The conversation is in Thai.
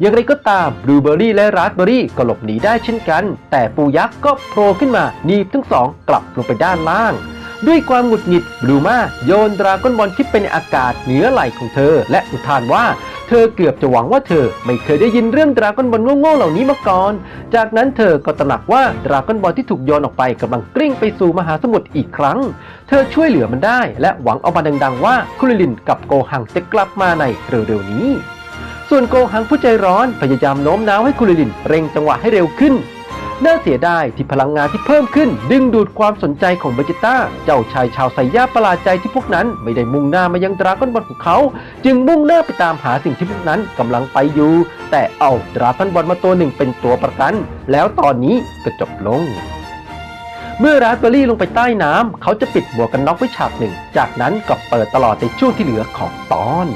อย่างไรก็ตามบลูเบอรี่และราสเบอรี่ก็หลบหนีได้เช่นกัน แต่ปูยักษ์ก็โผล่ขึ้นมาหนีบทั้งสองกลับลงไปด้านล่าง ด้วยความหงุดหงิดบลูมาโยนดราก้อนบอลที่เป็นอากาศเหนือไหล่ของเธอ และอุทานว่าเธอเกือบจะหวังว่าเธอไม่เคยได้ยินเรื่องดราก้อนบอลโง่ๆเหล่านี้มาก่อน จากนั้นเธอก็ตระหนักว่าดราก้อนบอลที่ถูกโยนออกไปกำลังกลิ้งไปสู่มหาสมุทรอีกครั้ง เธอช่วยเหลือมันได้ และหวังเอามาดังๆว่าคุริลินกับโกหังจะกลับมาในเร็วๆนี้ ส่วนโกหังผู้ใจร้อนพยายามโน้มน้าวให้คุริลินเร่งจังหวะให้เร็วขึ้น น่าเสียดายที่พลังงานที่เพิ่มขึ้น ดึงดูดความสนใจของเบจิต้า เจ้าชายชาวไซย่าประหลาดใจที่พวกนั้นไม่ได้มุ่งหน้ามายังดราก้อนบอลของเขา จึงมุ่งหน้าไปตามหาสิ่งที่พวกนั้นกำลังไปอยู่ แต่เอาดราก้อนบอลมาตัวหนึ่งเป็นตัวประกัน แล้วตอนนี้ก็จบลงเมื่อราสเบอรี่ลงไปใต้น้ำเขาจะปิดหมวกกันน็อกไว้ฉากหนึ่ง จากนั้นก็เปิดตลอดในช่วงที่เหลือของตอน